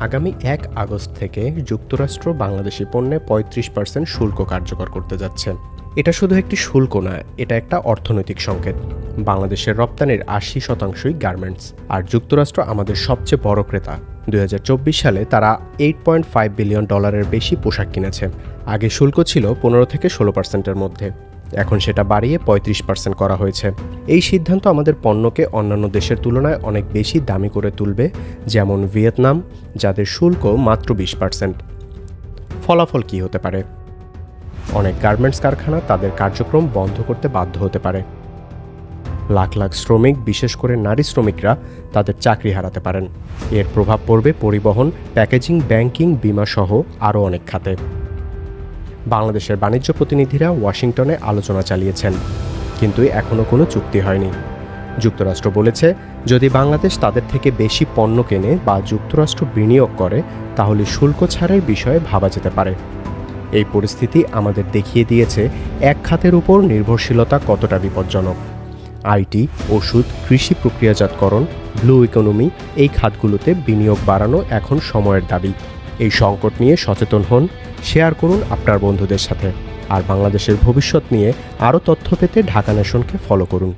আগামী এক আগস্ট থেকে যুক্তরাষ্ট্র বাংলাদেশি পণ্যে পঁয়ত্রিশ পার্সেন্ট শুল্ক কার্যকর করতে যাচ্ছে। এটা শুধু একটি শুল্ক নয়, এটা একটা অর্থনৈতিক সংকেত। বাংলাদেশের রপ্তানির আশি শতাংশই গার্মেন্টস আর যুক্তরাষ্ট্র আমাদের সবচেয়ে বড় ক্রেতা। দুই হাজার চব্বিশ সালে তারা এইট পয়েন্ট ফাইভ বিলিয়ন ডলারের বেশি পোশাক কিনেছে। আগে শুল্ক ছিল পনেরো থেকে ষোলো পার্সেন্টের মধ্যে। এখন সেটা বাড়িয়ে পঁয়ত্রিশ পার্সেন্ট করা হয়েছে। এই সিদ্ধান্ত আমাদের পণ্যকে অন্যান্য দেশের তুলনায় অনেক বেশি দামি করে তুলবে, যেমন ভিয়েতনাম, যাদের শুল্ক মাত্র বিশ পার্সেন্ট ফলাফল কী হতে পারে? অনেক গার্মেন্টস কারখানা তাদের কার্যক্রম বন্ধ করতে বাধ্য হতে পারে। লাখ লাখ শ্রমিক, বিশেষ করে নারী শ্রমিকরা, তাদের চাকরি হারাতে পারেন। এর প্রভাব পড়বে পরিবহন, প্যাকেজিং, ব্যাংকিং, বিমা সহ আরও অনেক খাতে। বাংলাদেশের বাণিজ্য প্রতিনিধিরা ওয়াশিংটনে আলোচনা চালিয়েছেন। কিন্তু এখনও কোনো চুক্তি হয়নি। যুক্তরাষ্ট্র বলেছে, যদি বাংলাদেশ তাদের থেকে বেশি পণ্য কেনে বা যুক্তরাষ্ট্র বিনিয়োগ করে, তাহলে শুল্ক ছাড়ের বিষয়ে ভাবা যেতে পারে। এই পরিস্থিতি আমাদের দেখিয়ে দিয়েছে, এক খাতের উপর নির্ভরশীলতা কতটা বিপজ্জনক। আইটি, ওষুধ, কৃষি প্রক্রিয়াজাতকরণ, ব্লু ইকোনমি, এই খাতগুলোতে বিনিয়োগ বাড়ানো এখন সময়ের দাবি। এই সংকট নিয়ে সচেতন হন, শেয়ার করুন আপনার বন্ধুদের সাথে, আর বাংলাদেশের ভবিষ্যৎ নিয়ে আরও তথ্য পেতে ঢাকা নেশনকে ফলো করুন।